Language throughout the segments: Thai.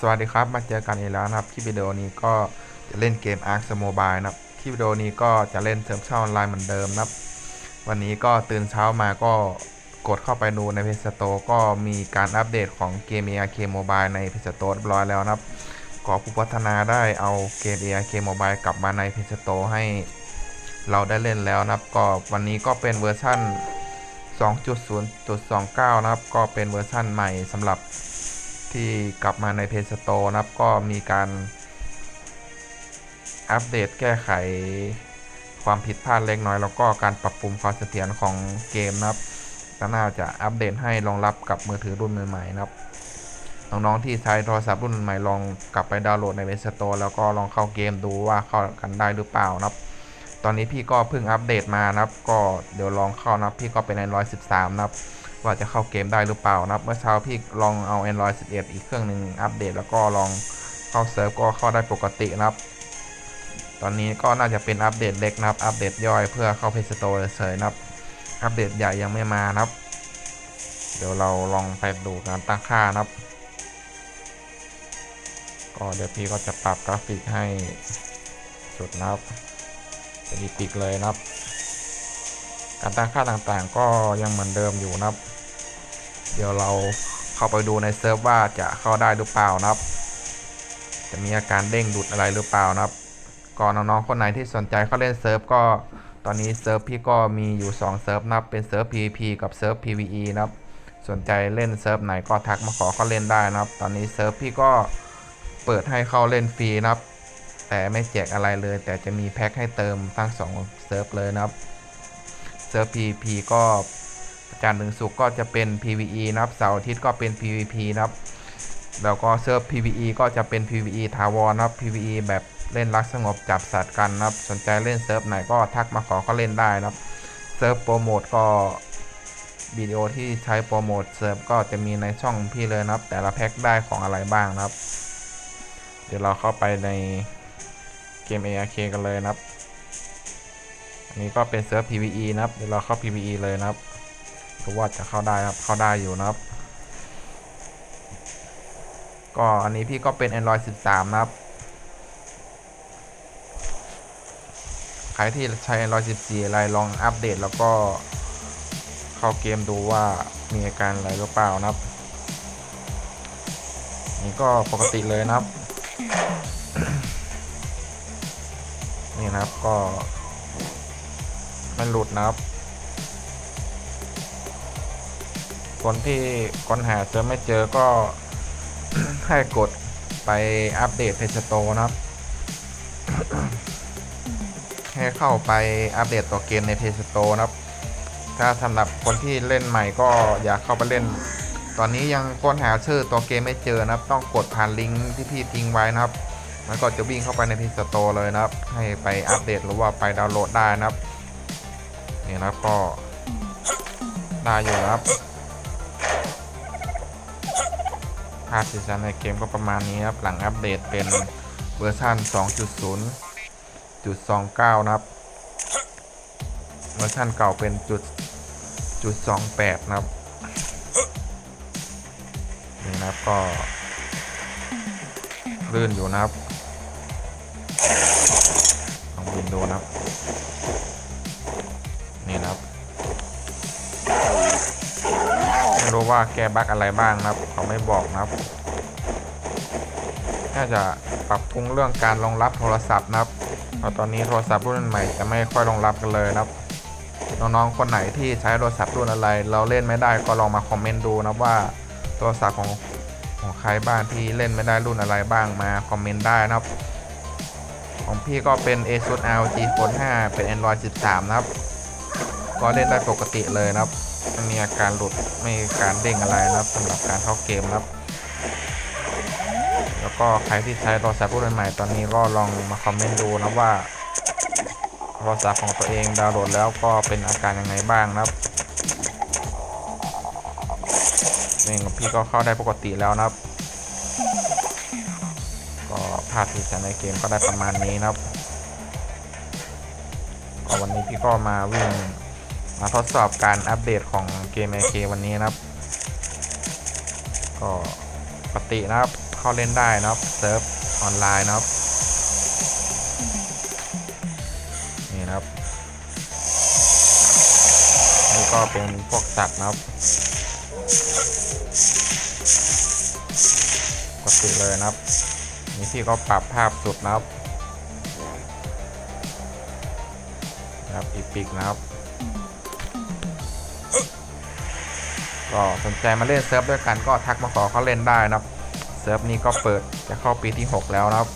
สวัสดีครับมาเจอกันอีกแล้วนะครับคลิปวิดีโอนี้ก็จะเล่นเกม Ark Mobile นะครับคลิปวิดีโอนี้ก็จะเล่นเสริมเช่าออนไลน์เหมือนเดิมนะครับ วันนี้ก็ตื่นเช้ามาก็กดเข้าไปดูใน Play Store ก็มีการอัปเดตของเกม ARK Mobile ใน Play Store เรียบร้อยแล้วนะครับก็ผู้พัฒนาได้เอาเกม ARK Mobile กลับมาใน Play Store ให้เราได้เล่นแล้วนะครับ ก็วันนี้ก็เป็นเวอร์ชั่น2.0.29 นะครับ ก็เป็นเวอร์ชั่นใหม่สำหรับ ที่กลับมาใน Play Store นะครับ ก็มีการอัปเดตแก้ไขความผิดพลาดเล็กน้อย แล้วก็การปรับปรุงความเสถียรของเกมนะครับก็น่าจะอัปเดตให้รองรับกับมือถือรุ่นใหม่ๆนะครับน้องๆที่ใช้โทรศัพท์รุ่นใหม่ลองกลับไปดาวน์โหลดใน Play Store แล้วก็ลองเข้าเกมดูว่าเข้ากันได้หรือเปล่านะครับ ตอนนี้พี่ก็เพิ่งอัปเดตมานะครับ ก็เดี๋ยวลองเข้านะครับพี่ก็เป็น Android 13 นะครับ ว่าจะเข้าเกมได้หรือเปล่านะครับ เมื่อเช้าพี่ลองเอา Android 11 อีกเครื่องหนึ่งอัปเดตแล้วก็ลองเข้าเซิร์ฟก็เข้าได้ปกตินะครับ ตอนนี้ก็น่าจะเป็นอัปเดตเล็กนะครับ อัปเดตย่อยเพื่อเข้า Play Store เฉยๆนะครับ อัปเดตใหญ่ยังไม่มานะครับ เดี๋ยวเราลองไปดูการตั้งค่านะครับ ก็เดี๋ยวพี่ก็จะปรับกราฟิกให้สุดนะครับ เป็นอีปิกเลยนะครับการตั้งค่าต่างๆก็ยังเหมือนเดิมอยู่นะครับ เดี๋ยวเราเข้าไปดูในเซิร์ฟว่าจะเข้าได้หรือเปล่านะครับ จะมีอาการเด้งดุดอะไรหรือเปล่านะครับ ก่อนน้องๆคนไหนที่สนใจเข้าเล่นเซิร์ฟก็ตอนนี้เซิร์ฟพี่ก็มีอยู่2เซิร์ฟนะครับเป็นเซิร์ฟ PVP กับเซิร์ฟ PVE นะครับ สนใจเล่นเซิร์ฟไหนก็ทักมาขอเข้าเล่นได้นะครับ ตอนนี้เซิร์ฟพี่ก็เปิดให้เข้าเล่นฟรีนะครับ แต่ไม่แจกอะไรเลย แต่จะมีแพ็คให้เติมทั้ง2เซิร์ฟเลยนะครับเซิร์ฟ PVP ก็ จันทร์ถึงศุกร์ก็จะเป็น PVE นะครับเสาร์อาทิตย์ก็เป็น PVP นะครับแล้วก็เซิร์ฟ PVE ก็จะเป็น PVE ถาวรนะครับ PVE แบบเล่นรักสงบจับสัตว์กันนะครับ สนใจเล่นเซิร์ฟไหนก็ทักมาขอเขาเล่นได้นะครับ เซิร์ฟโปรโมทก็วิดีโอที่ใช้โปรโมทเซิร์ฟก็จะมีในช่องพี่เลยนะครับ แต่ละแพ็คได้ของอะไรบ้างนะครับ เดี๋ยวเราเข้าไปในเกม ARK กันเลยนะครับ อันนี้ก็เป็นเซิร์ฟ PVE นะครับ เดี๋ยวเราเข้า PVE เลยนะครับ ดูว่าจะเข้าได้ครับเข้าได้อยู่นะครับ ก็อันนี้พี่ก็เป็น Android 13 นะครับ ใครที่ใช้ Android 14 อะไรลองอัปเดตแล้วก็เข้าเกมดูว่ามีอาการอะไรหรือเปล่านะครับ นี่ก็ปกติเลยนะครับ นี่นะครับก็ไม่หลุดนะครับ คนที่ค้นหาเจอไม่เจอก็ให้กดไปอัปเดตเพจโตนะครับ ให้เข้าไปอัปเดตตัวเกมในเพจโตนะครับ ถ้าสำหรับคนที่เล่นใหม่ก็อยากเข้าไปเล่น ตอนนี้ยังค้นหาชื่อตัวเกมไม่เจอนะครับ ต้องกดผ่านลิงก์ที่พี่ทิ้งไว้นะครับ มันก็จะวิ่งเข้าไปในเพีสโตเลยนะครับ ให้ไปอัปเดตหรือว่าไปดาวน์โหลดได้นะครับ นี่นะครับก็ได้อยู่นะครับาพสีสันในเกมก็ประมาณนี้ครับ หลังอัปเดตเป็นเวอร์ชัน2.0.29 นะครับ เวอร์ชันเก่าเป็นจุดจุด28 นะครับ นี่นะครับก็ลื่นอยู่นะครับลองบินดูนะครับ นี่นะครับ ไม่รู้ว่าแกบั๊กอะไรบ้างนะครับ เขาไม่บอกนะครับ น่าจะปรับปรุงเรื่องการรองรับโทรศัพท์นะครับเพราะตอนนี้โทรศัพท์รุ่นใหม่จะไม่ค่อยรองรับกันเลยนะครับ น้องๆคนไหนที่ใช้โทรศัพท์รุ่นอะไร เราเล่นไม่ได้ก็ลองมาคอมเมนต์ดูนะว่าโทรศัพท์ของของใครบ้างที่เล่นไม่ได้รุ่นอะไรบ้างมาคอมเมนต์ได้นะครับ ของพี่ก็เป็น ASUS ROG Phone 5 เป็น Android 13 นะครับ ก็เล่นได้ปกติเลยนะครับ ไม่มีอาการหลุดไม่มีการเด้งอะไรนะครับสำหรับการเข้าเกมนะครับ แล้วก็ใครที่ใช้โทรศัพท์รุ่นใหม่ตอนนี้ก็ลองมาคอมเมนต์ดูนะว่าโทรศัพท์ของตัวเองดาวน์โหลดแล้วก็เป็นอาการยังไงบ้างนะครับนี่พี่ก็เข้าได้ปกติแล้วนะครับ ก็ภาพที่จะในเกมก็ได้ประมาณนี้นะครับก็วันนี้พี่ก็มาวิ่ง มาทดสอบการอัปเดตของเกม AK วันนี้นะครับ ก็ปกตินะครับ เข้าเล่นได้นะครับ เซิร์ฟออนไลน์นะครับ นี่นะครับ นี่ก็เป็นพวกสัตว์นะครับปกติเลยนะครับ นี่พี่ก็ปรับภาพสุดนะครับ นะครับอีพิกนะครับ ก็สนใจมาเล่นเซิร์ฟด้วยกันก็ทักมาขอเขาเล่นได้นะครับ เซิร์ฟนี้ก็เปิดจะเข้าปีที่ 6 แล้วนะครับ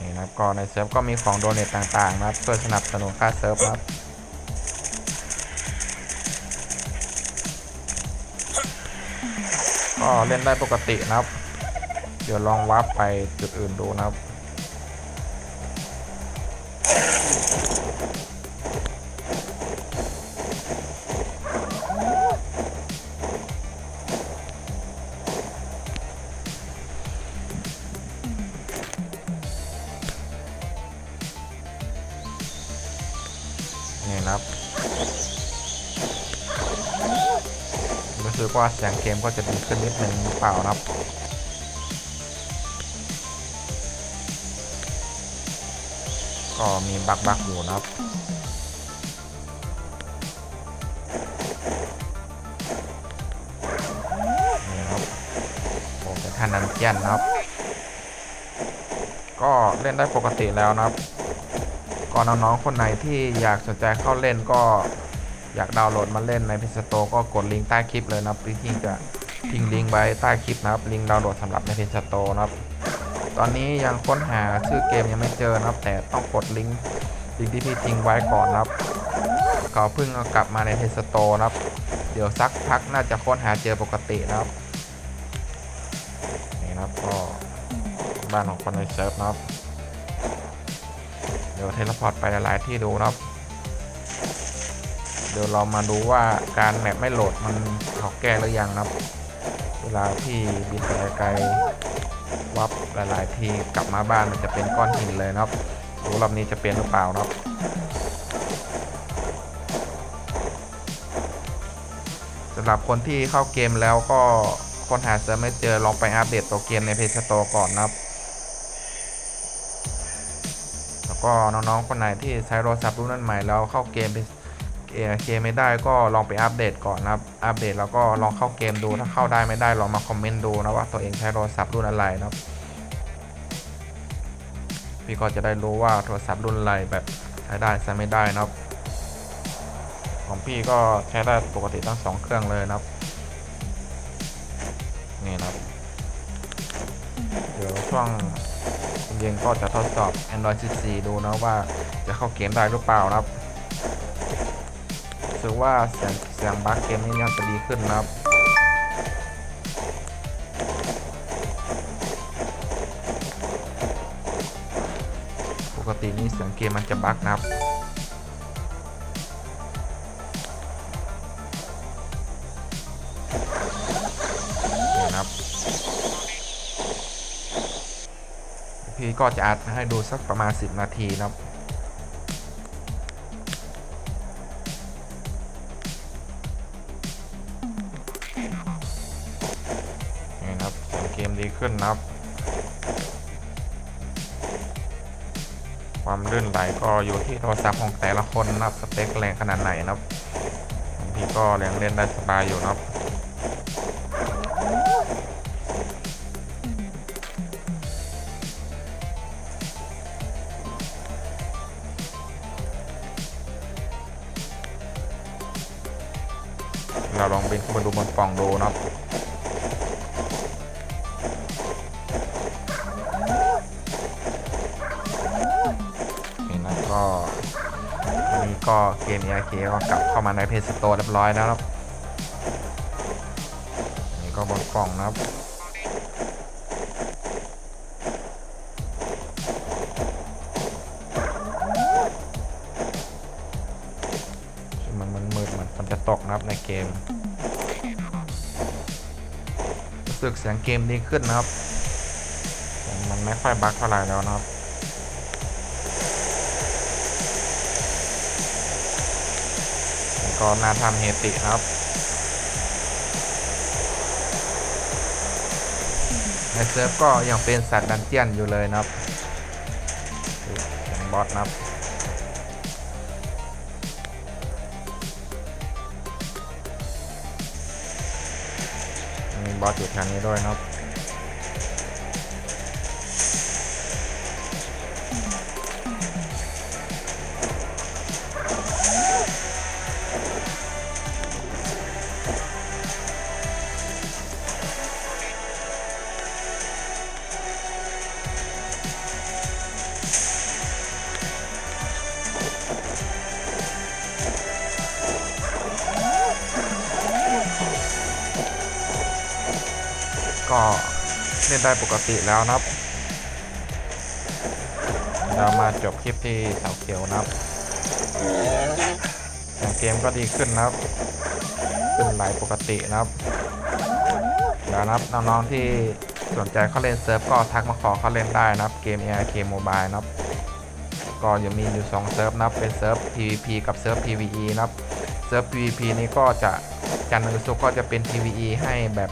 นี่นะครับก็ในเซิร์ฟก็มีของโดเนตต่างๆนะครับเพื่อสนับสนุนค่าเซิร์ฟนะครับก็เล่นได้ปกตินะครับ เดี๋ยวลองวับไปจุดอื่นดูนะครับ นะครับรู้สึกว่าเสียงเกมก็จะดีขึ้นนิดนึงหรือเปล่านะครับก็มีบักบักอยู่นะครับนี่ครับโอเป็นท่านนันเจียนนะครับ ก็เล่นได้ปกติแล้วนะครับ ก็น้องๆ คนไหนที่อยากสนใจเข้าเล่นก็อยากดาวน์โหลดมาเล่นในพิซ s โตก็กดลิงก์ใต้คลิปเลยนะครับที่จะทิ้งลิงก์ไว้ใต้คลิปนะครับ ลิงก์ดาวน์โหลดสำหรับในพิซ s โตนะครับ ตอนนี้ยังค้นหาชื่อเกมยังไม่เจอนะครับ แต่ต้องกดลิงก์ลิงก์ที่พี่ทิ้งไว้ก่อนนะครับก็เพิ่งเอากลับมาในพิซ s โตนะครับ เดี๋ยวสักพักน่าจะค้นหาเจอปกตินะครับนี่นะครับก็บ้านของคนในเซิร์ฟนะครับ ดี๋ยวเทเลพอร์ตไปหลาย ๆ ที่ดูนะครับ เดี๋ยวเรามาดูว่าการแมปไม่โหลดมันเขาแก้หรือยังนะครับ เวลาที่บินไปไกลๆวับหลาย ๆ ทีกลับมาบ้านมันจะเป็นก้อนหินเลยนะครับดูรอบนี้จะเป็นหรือเปล่านะครับสำหรับคนที่เข้าเกมแล้วก็ค้นหาเซิร์ฟไม่เจอลองไปอัปเดตตัวเกมในเพจสโตก่อนนะครับ ก็น้องๆคนไหนที่ใช้โทรศัพท์รุ่นนั้นใหม่แล้วเข้าเกมเป็นเออเกมไม่ได้ก็ลองไปอัปเดตก่อนนะครับ อัปเดตแล้วก็ลองเข้าเกมดูถ้าเข้าได้ไม่ได้ลองมาคอมเมนต์ดูนะว่าตัวเองใช้โทรศัพท์รุ่นอะไรนะครับ พี่ก็จะได้รู้ว่าโทรศัพท์รุ่นอะไรแบบใช้ได้ใช้ไม่ได้นะครับ ของพี่ก็ใช้ได้ปกติทั้งสองเครื่องเลยนะครับนี่นะครับเดี๋ยวช่วง เย็นก็จะทดสอบ Android 14 ดูนะว่าจะเข้าเกมได้หรือเปล่านะครับถือว่าเสียงเสียงบั๊กเกมนี้ยังจะดีขึ้นนะครับปกตินี่เสียงเกมมันจะบั๊กนะครับ พี่ก็จะอัดให้ดูสักประมาณ 10 นาทีนะครับนี่นะครับเกมดีขึ้นนะครับ ความลื่นไหลก็อยู่ที่โทรศัพท์ของแต่ละคนนะครับสเปคแรงขนาดไหนนะครับของพี่ก็ยังเล่นได้สบายอยู่นะครับ เราลองบินขึ้นมาดูบนปล่องดูนะครับนี่นะก็อันนี้ก็เกม ERK ก็กลับเข้ามาในเพจสโตร์เรียบร้อยแล้วนะครับนี่ก็บนกล่องนะครับ เกมรู้สึกเสียงเกมดีขึ้นนะครับ มันไม่ค่อยบั๊กเท่าไหร่แล้วนะครับก็หนาทำเฮตินะครับในเซิร์ฟก็ยังเป็นสัตว์ดันเจียนอยู่เลยนะครับบอสนะครับ บอสอยู่แถวนี้ด้วยครับ ก็เล่นได้ปกติแล้วนะครับ เรามาจบคลิปที่เสาเขียวนะครับเสียงเกมก็ดีขึ้นนะครับขึ้นไหลปกตินะครับเดี๋ยวนะครับน้องๆที่สนใจเข้าเล่นเซิร์ฟก็ทักมาขอเข้าเล่นได้นะครับ เกม ARK Mobile นะครับ ก็ยังมีอยู่2เซิร์ฟนะครับ เป็นเซิร์ฟ PVP กับเซิร์ฟ PVE นะครับ เซิร์ฟ PVP นี้ก็จะจันทร์ถึงศุกร์ก็จะเป็น PVE ให้แบบ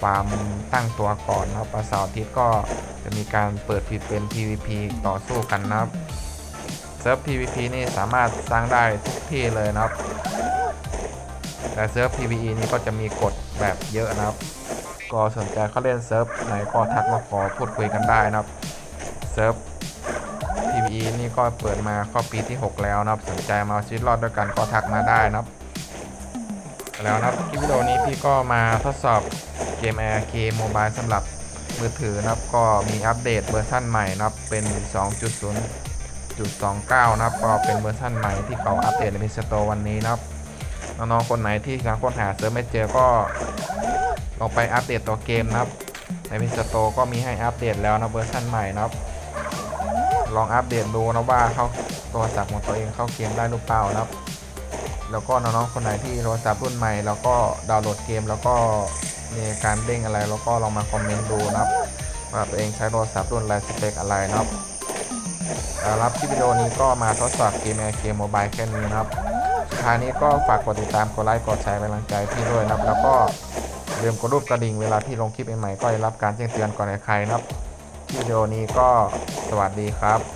ฟาร์มตั้งตัวก่อนนะครับเสาร์อาทิตย์ก็จะมีการเปิดผิดเป็น PVP ต่อสู้กันนะครับเซิร์ฟ PVP นี่สามารถสร้างได้ทุกที่เลยนะครับ แต่เซิร์ฟ PVE นี่ก็จะมีกฎแบบเยอะนะครับ ก็สนใจเข้าเล่นเซิร์ฟไหนก็ทักมาขอพูดคุยกันได้นะครับเซิร์ฟ PVE นี่ก็เปิดมาข้าปีที่ 6 แล้วนะครับ สนใจมาเอาชีวิตรอดด้วยกันก็ทักมาได้นะครับแล้วนะครับคลิปวิดีโอนี้พี่ก็มาทดสอบ เกม ARK Mobile สำหรับมือถือนะครับก็มีอัปเดตเวอร์ชันใหม่นะครับเป็น 2.0.29 นะครับก็เป็นเวอร์ชันใหม่ที่เขาอัปเดตในพิสโตวันนี้นะครับน้องๆคนไหนที่กำลังค้นหาเซิร์ฟไม่เจอก็ลองไปอัปเดตตัวเกมนะครับ ในพิสโตก็มีให้อัปเดตแล้วนะเวอร์ชันใหม่นะครับ ลองอัปเดตดูนะว่าเข้าโทรศัพท์ของตัวเองเข้าเกมได้หรือเปล่านะครับแล้วก็น้องๆคนไหนที่โทรศัพท์รุ่นใหม่ แล้วก็ดาวน์โหลดเกมแล้วก็ มีการเด้งอะไรแล้วก็ลองมาคอมเมนต์ดูนะครับว่าตัวเองใช้โทรศัพท์รุ่นอะไรสเปคอะไรนะครับสำหรับคลิปวิดีโอนี้ก็มาทดสอบเกมเกมโมบายแค่นี้นะครับสุดท้ายนี้ก็ฝากกดติดตามกดไลค์กดแชร์เป็นกำลังใจพี่ด้วยนะครับ แล้วก็ลืมกดรูปกระดิ่งเวลาที่ลงคลิปใหม่ๆก็จะรับการแจ้งเตือนก่อนใครนะครับวิดีโอนี้ก็สวัสดีครับ